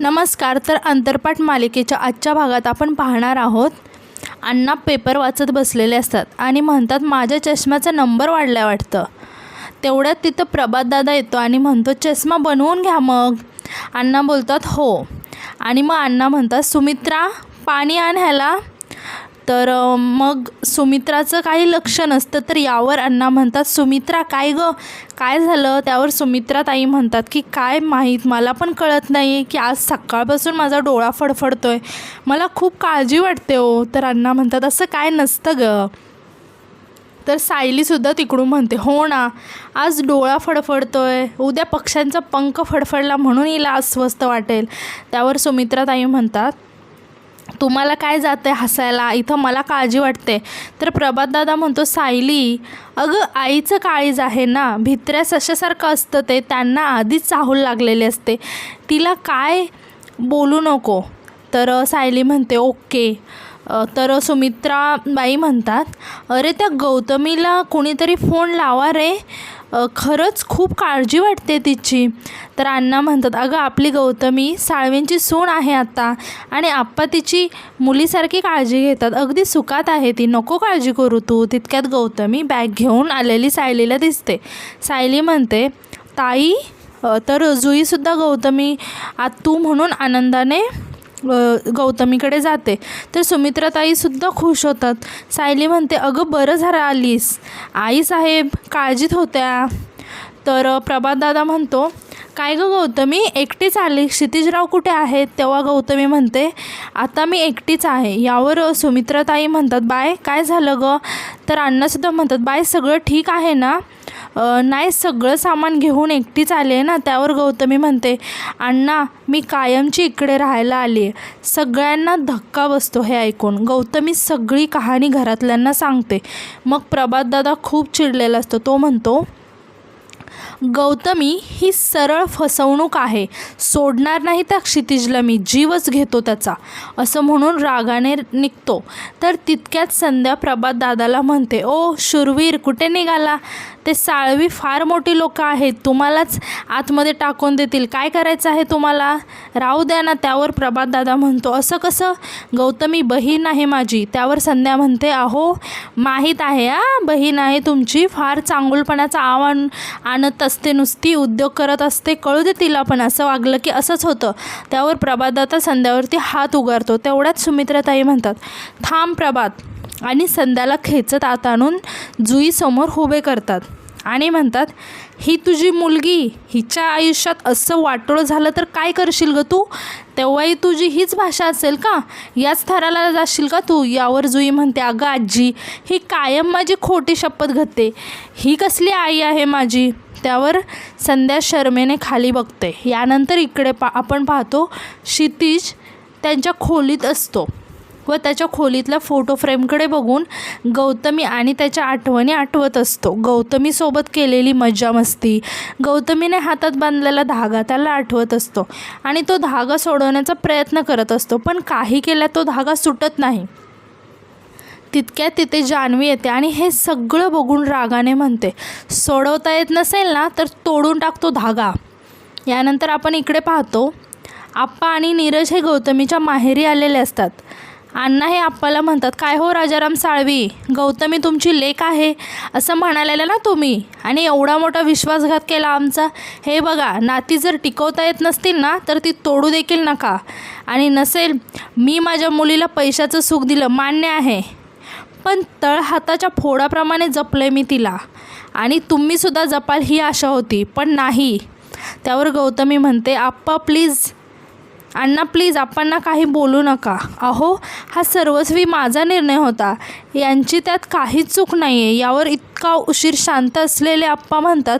नमस्कार तर अंतरपाठ मालिकेच्या आजच्या भागात आपण पाहणार आहोत. अण्णा पेपर वाचत बसलेले असतात आणि म्हणतात माझ्या चष्म्याचा नंबर वाढला वाटतं. तेवढ्यात तिथं प्रभातदादा येतो आणि म्हणतो चष्मा बनवून घ्या मग. अण्णा बोलतात हो. आणि मग अण्णा म्हणतात सुमित्रा पाणी आण ह्याला. तर मग सुमित्राचं काही लक्ष नसतं तर यावर अण्णा म्हणतात सुमित्रा काय गं? काय झालं? त्यावर सुमित्रा ताई म्हणतात की काय माहीत? मला पण कळत नाही की आज सकाळपासून माझा डोळा फडफडतो आहे मला खूप काळजी वाटते हो. तर अण्णा म्हणतात असं काय नसतं गं. तर सायलीसुद्धा तिकडून म्हणते हो ना आज डोळा फडफडतोय. उद्या पक्ष्यांचा पंख फडफडला म्हणून हिला अस्वस्थ वाटेल. त्यावर सुमित्रा ताई म्हणतात तुम्हाला काय जाते आहे हसायला? इथं मला काळजी वाटते. तर प्रभातदादा म्हणतो सायली अगं आईचं काळीज आहे ना भित्र्या सशासारखं असतं ते. त्यांना आधीच चाहूल लागलेली असते. तिला काय बोलू नको. तर सायली म्हणते ओके. तर सुमित्राबाई म्हणतात अरे त्या गौतमीला कोणीतरी फोन लावा रे. खरंच खूप काळजी वाटते तिची. तर अण्णा म्हणतात अगं आपली गौतमी साळवींची सून आहे आता आणि आप्पा तिची मुलीसारखी काळजी घेतात. अगदी सुखात आहे ती. नको काळजी करू तू. तितक्यात गौतमी बॅग घेऊन आलेली सायलीला दिसते. सायली म्हणते ताई तर जुईसुद्धा गौतमी आ तू म्हणून आनंदाने गौतमीकडे जाते. तर सुमित्राताईसुद्धा खुश होतात. सायली म्हणते अगं बरं झालं आलीस. आई साहेब काळजीत होत्या. तर प्रभातदादा म्हणतो काय गं गौतमी एकटीच आली क्षितिजराव कुठे आहेत? तेव्हा गौतमी म्हणते आता मी एकटीच आहे. यावर सुमित्राताई म्हणतात बाय काय झालं गं? तर अण्णासुद्धा म्हणतात बाय सगळं ठीक आहे ना? नाही सगळं सामान घेऊन एकटीच आले ना त्यावर गौतमी म्हणते अण्णा मी कायमची इकडे राहायला आली आहे सगळ्यांना धक्का बसतो हे ऐकून. गौतमी सगळी कहाणी घरातल्यांना सांगते. मग प्रभातदादा खूप चिडलेला असतो. तो म्हणतो गौतमी ही सरळ फसवणूक आहे. सोडणार नाही त्या क्षितिजला मी जीवच घेतो त्याचा. असं म्हणून रागाने निघतो. तर तितक्यात संध्या प्रभात दादाला म्हणते ओ शूरवीर कुठे निघाला? ते साळवी फार मोठी लोकं आहेत. तुम्हालाच आतमध्ये टाकून देतील. काय करायचं आहे तुम्हाला? राहू द्या ना. त्यावर प्रभात दादा म्हणतो असं कसं? गौतमी बहीण आहे माझी. त्यावर संध्या म्हणते अहो माहीत आहे आ बहीण आहे तुमची. फार चांगुलपणाचा आव्हान आणत असते नुसती उद्योग करत असते कळू दे तिला पण असं वागलं की असंच होतं. त्यावर प्रभातदाता संध्यावरती हात उगारतो. तेवढ्यात सुमित्राताई म्हणतात थांब प्रभात. आणि संध्याला खेचत आत आणून जुईसमोर उभे करतात. आणि म्हणतात ही तुझी मुलगी हिच्या आयुष्यात असं वाटोळं झालं तर काय करशील ग तू? तेव्हाही तुझी हीच भाषा असेल का? याच थराला जाशील का तू? यावर जुई म्हणते अगं आजी ही कायम माझी खोटी शपथ घडते ही कसली आई आहे माझी? त्यावर संध्या शर्मेने खाली बघते. यानंतर इकडे पा आपण पाहतो क्षितिज त्यांच्या खोलीत असतो व त्याच्या खोलीतल्या फोटो फ्रेमकडे बघून गौतमी आणि त्याच्या आठवणी आठवत असतो. गौतमीसोबत केलेली मज्जा मस्ती गौतमीने हातात बांधलेला धागा त्याला आठवत असतो आणि तो धागा सोडवण्याचा प्रयत्न करत असतो पण काही केल्या तो धागा सुटत नाही. तितक्यात तिथे जान्हवी येते आणि हे सगळं बघून रागाने म्हणते सोडवता येत नसेल ना तर तोडून टाकतो धागा. यानंतर आपण इकडे पाहतो आप्पा आणि नीरज हे गौतमीच्या माहेरी आलेले असतात. अण्णा हे आप्पाला म्हणतात काय हो राजाराम साळवी? गौतमी तुमची लेख आहे. असं म्हणालेलं ना तुम्ही. आणि एवढा मोठा विश्वासघात केला आमचा. हे बघा नाती जर टिकवता येत नसतील ना तर ती तोडू देखील नका. आणि नसेल मी माझ्या मुलीला पैशाचं सुख दिलं मान्य आहे. पण तळ हाताच्या फोडाप्रमाणे जपले मी तिला. आणि तुम्हीसुद्धा जपाल ही आशा होती पण नाही. त्यावर गौतमी म्हणते आप्पा प्लीज. अण्णा प्लीज आप्पांना काही बोलू नका. अहो हा सर्वस्वी माझा निर्णय होता. यांची त्यात काहीच चूक नाही आहे यावर इतका उशीर शांत असलेले आप्पा म्हणतात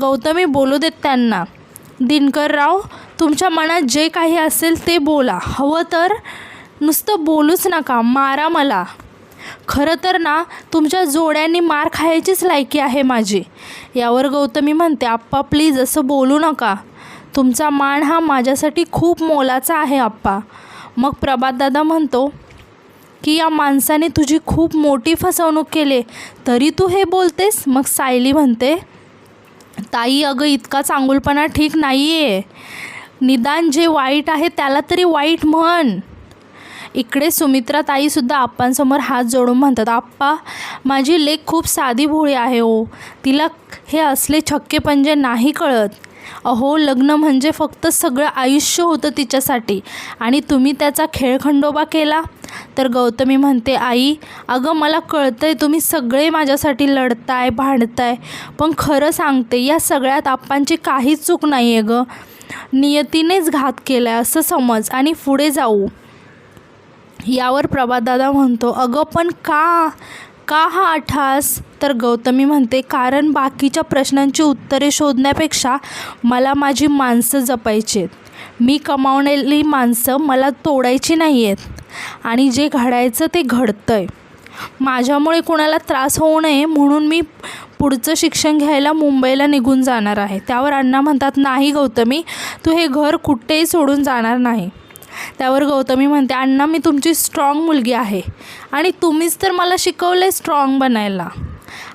गौतमी बोलू देत त्यांना. दिनकरराव तुमच्या मनात जे काही असेल ते बोला. हवं तर नुसतं बोलूच नका. मारा मला. खरं तर ना तुमच्या जोड्यांनी मार खायचीच लायकी आहे माझी. यावर गौतमी म्हणते आप्पा प्लीज असं बोलू नका. तुमचा मान हा माझ्यासाठी खूप मोलाचा आहे आप्पा मग प्रभातदादा म्हणतो की या माणसाने तुझी खूप मोठी फसवणूक केली तरी तू हे बोलतेस? मग सायली म्हणते ताई अगं इतका चांगुलपणा ठीक नाही आहे निदान जे वाईट आहे त्याला तरी वाईट म्हण. इकडे सुमित्रा ताईसुद्धा आप्पांसमोर हात जोडून म्हणतात आप्पा माझी लेख खूप साधी भोळी आहे ओ. तिला हे असले छक्के पंजे नाही कळत. अहो लग्न म्हणजे फक्त सगळं आयुष्य होतं तिच्यासाठी. आणि तुम्ही त्याचा खेळखंडोबा केला? तर गौतमी म्हणते आई अगं मला कळतंय तुम्ही सगळे माझ्यासाठी लढताय भांडताय. पण खरं सांगते या सगळ्यात आप्पांची काहीच चूक नाही आहे गं. नियतीनेच घात केला आहे असं समज. आणि पुढे जाऊ. यावर प्रभातदादा म्हणतो अगं पण का का हा अठास तर गौतमी म्हणते कारण बाकीच्या प्रश्नांची उत्तरे शोधण्यापेक्षा मला माझी माणसं जपायची आहेत. मी कमावलेली माणसं मला तोडायची नाही आहेत आणि जे घडायचं ते घडतं आहे माझ्यामुळे कोणाला त्रास होऊ नये म्हणून मी पुढचं शिक्षण घ्यायला मुंबईला निघून जाणार आहे. त्यावर अण्णा म्हणतात नाही गौतमी तू हे घर कुठेही सोडून जाणार नाही. त्यावर गौतमी म्हणते अण्णा मी तुमची स्ट्रॉंग मुलगी आहे आणि तुम्हीच तर मला शिकवलं आहे स्ट्रॉंग बनायला.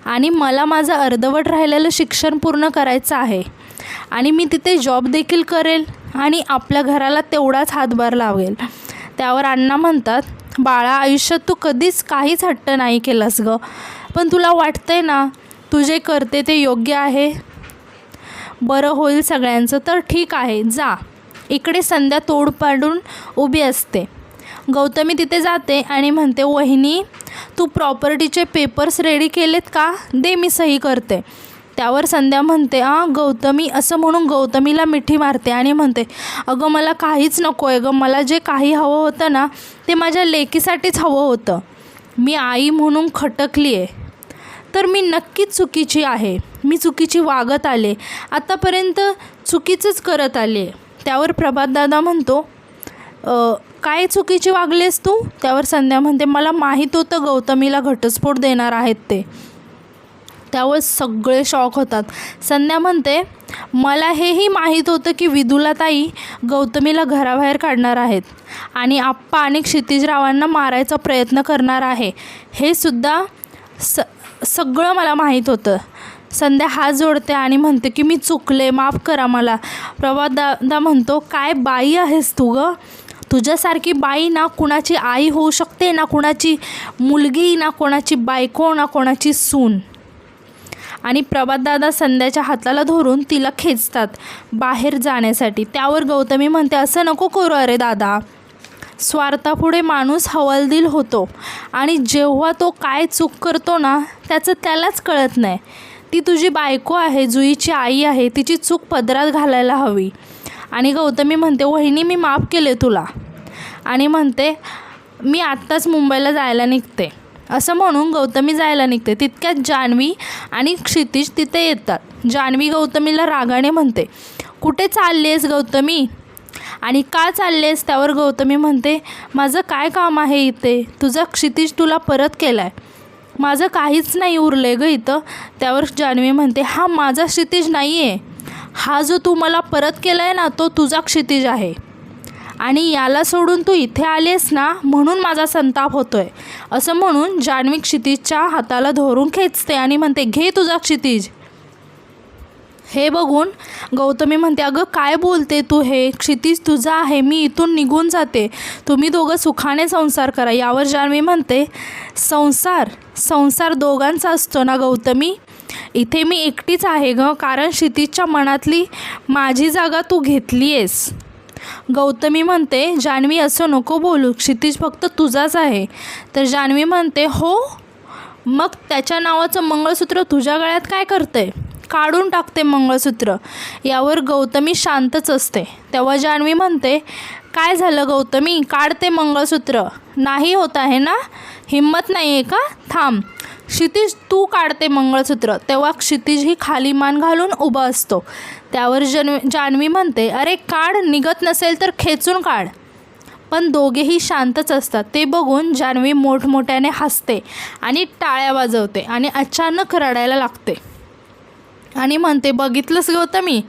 आणि मला माझं अर्धवट राहिलेलं शिक्षण पूर्ण करायचं आहे. आणि मी तिथे जॉब देखील करेल आणि आपल्या घराला तेवढाच हातभार लावेल. त्यावर अण्णा म्हणतात बाळा आयुष्यात तू कधीच काहीच हट्ट नाही केलास गं. पण तुला वाटतंय ना तू जे करते ते योग्य आहे? बरं होईल सगळ्यांचं तर ठीक आहे. जा. इकडे संध्या तोड पाडून उभी असते. गौतमी तिथे जाते आणि म्हणते वहिनी तू प्रॉपर्टीचे पेपर्स रेडी केलेत का? दे मी सही करते. त्यावर संध्या म्हणते हां गौतमी असं म्हणून गौतमीला मिठी मारते आणि म्हणते अगं मला काहीच नको आहे गं मला जे काही हवं होतं ना ते माझ्या लेकीसाठीच हवं होतं. मी आई म्हणून खटकली आहे तर मी नक्कीच चुकीची आहे. मी चुकीची वागत आले. आतापर्यंत चुकीचंच करत आले. त्यावर प्रभातदादा म्हणतो काय चुकीची वागलेस तू? त्यावर संध्या म्हणते मला माहीत होतं गौतमीला घटस्फोट देणार आहेत ते. त्यावर सगळे शॉक होतात. संध्या म्हणते मला हेही माहीत होतं की विदुला ताई गौतमीला घराबाहेर काढणार आहेत आणि आप्पा आणि क्षितिजरावांना मारायचा प्रयत्न करणार आहे. हे सुद्धा स सगळं मला माहीत होतं. संध्या हात जोडते आणि म्हणते की मी चुकले माफ करा मला. प्रभात दादा म्हणतो काय बाई आहेस तू गं? तुझ्यासारखी बाई ना कुणाची आई होऊ शकते ना कुणाची मुलगी ना कोणाची बायको ना कोणाची सून. आणि प्रभातदादा संध्याच्या हाताला धरून तिला खेचतात बाहेर जाण्यासाठी. त्यावर गौतमी म्हणते असं नको करू अरे दादा. स्वार्थापुढे माणूस हवालदिल होतो आणि जेव्हा तो काय चूक करतो ना त्याचं त्यालाच कळत नाही. ती तुझी बायको आहे जुईची आई आहे तिची चूक पदरात घालायला हवी. आणि गौतमी म्हणते वहिनी मी माफ केले तुला. आणि म्हणते मी आत्ताच मुंबईला जायला निघते. असं म्हणून गौतमी जायला निघते. तितक्यात जान्हवी आणि क्षितिज तिथे येतात. जान्हवी गौतमीला रागाने म्हणते कुठे चाललीस गौतमी? आणि का चाललेस त्यावर गौतमी म्हणते माझं काय काम आहे इथे? तुझा क्षितिज तुला परत केला आहे माझं काहीच नाही उरलं ग इथं. त्यावर जान्हवी म्हणते हा माझा क्षितिज नाही आहे हा जो तू मला परत केला आहे ना तो तुझा क्षितिज आहे. आणि याला सोडून तू इथे आलेस ना म्हणून माझा संताप होतोय. असं म्हणून जान्हवी क्षितिजच्या हाताला धरून खेचते आणि म्हणते घे तुझा क्षितिज. हे बघून गौतमी म्हणते अगं काय बोलते तू हे? क्षितिज तुझा आहे मी इथून निघून जाते. तुम्ही दोघं सुखाने संसार करा. यावर जान्हवी म्हणते संसार संसार दोघांचा असतो ना गौतमी? इथे मी एकटीच आहे ग कारण क्षितिजच्या मनातली माझी जागा तू घेतली आहेस गौतमी म्हणते जान्हवी असं नको बोलू. क्षितिज फक्त तुझाच आहे. तर जान्हवी म्हणते हो? मग त्याच्या नावाचं मंगळसूत्र तुझ्या गळ्यात काय करते काढून टाकते मंगळसूत्र. यावर गौतमी शांतच असते. तेव्हा जान्हवी म्हणते काय झालं गौतमी? काढते मंगळसूत्र. नाही होत आहे ना? हिंमत नाही आहे का? थांब. क्षितिज तू काढते मंगळसूत्र. तेव्हा क्षितिज ही खाली मान घालून उभा असतो. त्यावर जन जान्हवी म्हणते अरे काढ. निघत नसेल तर खेचून काढ. पण दोघेही शांतच असतात. ते बघून जान्हवी मोठमोठ्याने हसते आणि टाळ्या वाजवते आणि अचानक रडायला लागते. आणि म्हणते बघितलंस गौतमी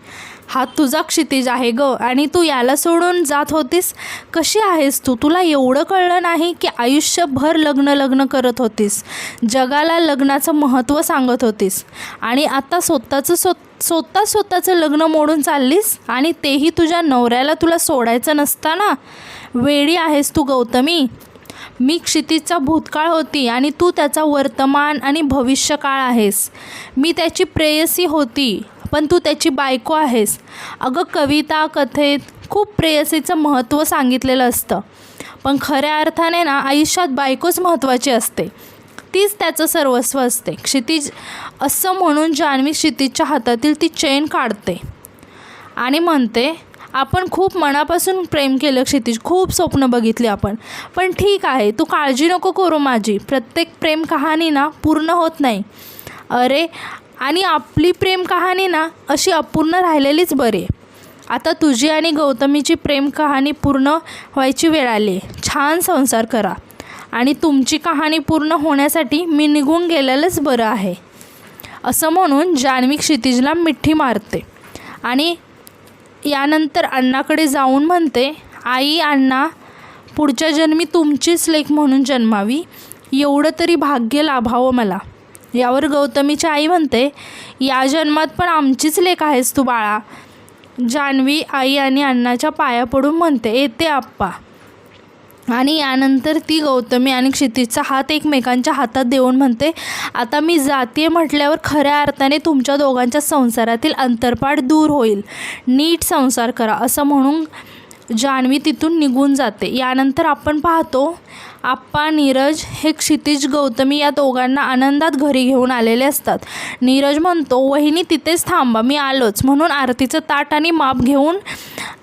हा तुझा क्षितिज आहे ग आणि तू याला सोडून जात होतीस. कशी आहेस तू? तुला एवढं कळलं नाही की आयुष्यभर लग्न लग्न करत होतीस. जगाला लग्नाचं महत्त्व सांगत होतीस. आणि आता स्वतःचं स्व स्वतः स्वतःचं लग्न मोडून चाललीस? आणि तेही तुझ्या नवऱ्याला तुला सोडायचं नसताना? वेडी आहेस तू गौतमी. मी क्षितिजचा भूतकाळ होती आणि तू त्याचा वर्तमान आणि भविष्यकाळ आहेस. मी त्याची प्रेयसी होती पण तू त्याची बायको आहेस. अगं कविता कथेत खूप प्रेयसीचं महत्त्व सांगितलेलं असतं. पण खऱ्या अर्थाने ना आयुष्यात बायकोच महत्त्वाची असते. तीच त्याचं सर्वस्व असते. क्षितिज असं म्हणून जान्हवी क्षितिजच्या हातातील ती चेन काढते आणि म्हणते आपण खूप मनापासून प्रेम केलं क्षितिज. खूप स्वप्न बघितली आपण. पण ठीक आहे तू काळजी नको करू माझी. प्रत्येक प्रेम कहाणी ना पूर्ण होत नाही. अरे आणि आपली प्रेम कहाणी ना अशी अपूर्ण राहिलेलीच बरी. आहे आता तुझी आणि गौतमीची प्रेम कहाणी पूर्ण व्हायची वेळ आली. छान संसार करा. आणि तुमची कहाणी पूर्ण होण्यासाठी मी निघून गेलेलंच बरं आहे. असं म्हणून जान्हवी क्षितिजला मिठी मारते. आणि यानंतर अण्णाकडे जाऊन म्हणते आई अण्णा पुढच्या जन्मी तुमचीच लेख म्हणून जन्मावी. एवढं तरी भाग्य लाभावं मला. यावर गौतमीची आई म्हणते या जन्मात पण आमचीच लेख आहेस तू बाळा. जान्हवी आई आणि अण्णाच्या पाया पडून म्हणते येते आप्पा. आणि यानंतर ती गौतमी आणि क्षितिजचा हात एकमेकांच्या हातात देऊन म्हणते आता मी जाते म्हटल्यावर खऱ्या अर्थाने तुमच्या दोघांच्या संसारातील अंतरपाठ दूर होईल. नीट संसार करा. असं म्हणून जान्हवी तिथून निघून जाते. यानंतर आपण पाहतो आप्पा नीरज हे क्षितिज गौतमी या दोघांना आनंदात घरी घेऊन आलेले असतात. नीरज म्हणतो वहिनी तिथेच थांबा मी आलोच. म्हणून आरतीचं ताट आणि माप घेऊन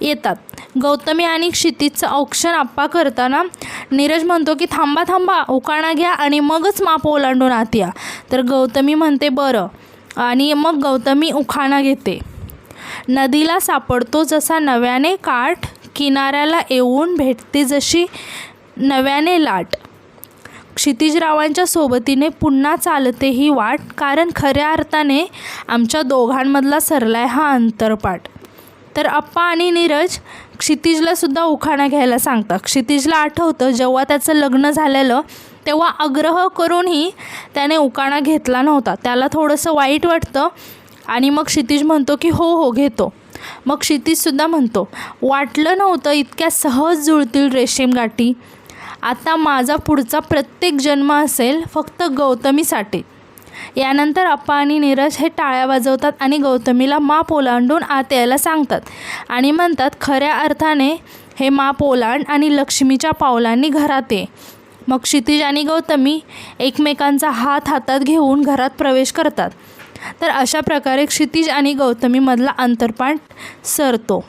येतात. गौतमी आणि क्षितिजचं औक्षण आप्पा करताना नीरज म्हणतो की थांबा थांबा उकाणा घ्या आणि मगच माप ओलांडून आत या. तर गौतमी म्हणते बरं. आणि मग गौतमी उखाणा घेते. नदीला सापडतो जसा नव्याने काठ किनाऱ्याला येऊन भेटते जशी नव्याने लाट. क्षितिजरावांच्या सोबतीने पुन्हा चालते ही वाट कारण खऱ्या अर्थाने आमच्या दोघांमधला सरलाय हा अंतरपाठ. तर अप्पा आणि नीरज क्षितिजला सुद्धा उखाणा घ्यायला सांगतात. क्षितिजला आठवतं जेव्हा त्याचं लग्न झालेलं तेव्हा आग्रह करूनही त्याने उखाणा घेतला नव्हता. त्याला थोडंसं वाईट वाटतं आणि मग क्षितिज म्हणतो की हो हो घेतो. मग क्षितिजसुद्धा म्हणतो वाटलं नव्हतं इतक्या सहज जुळतील रेशीम गाठी. आता माझा पुढचा प्रत्येक जन्म असेल फक्त गौतमीसाठी. यानंतर अप्पा आणि नीरज हे टाळ्या वाजवतात आणि गौतमीला माप ओलांडून आत यायला सांगतात आणि म्हणतात खऱ्या अर्थाने हे माप ओलांड आणि लक्ष्मीच्या पावलांनी घरात ये. मग क्षितिज आणि गौतमी एकमेकांचा हात हातात घेऊन घरात प्रवेश करतात. तर अशा प्रकारे क्षितिज आणि गौतमीमधला अंतरपाठ सरतो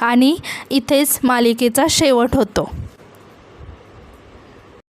आणि इथेच मालिकेचा शेवट होतो.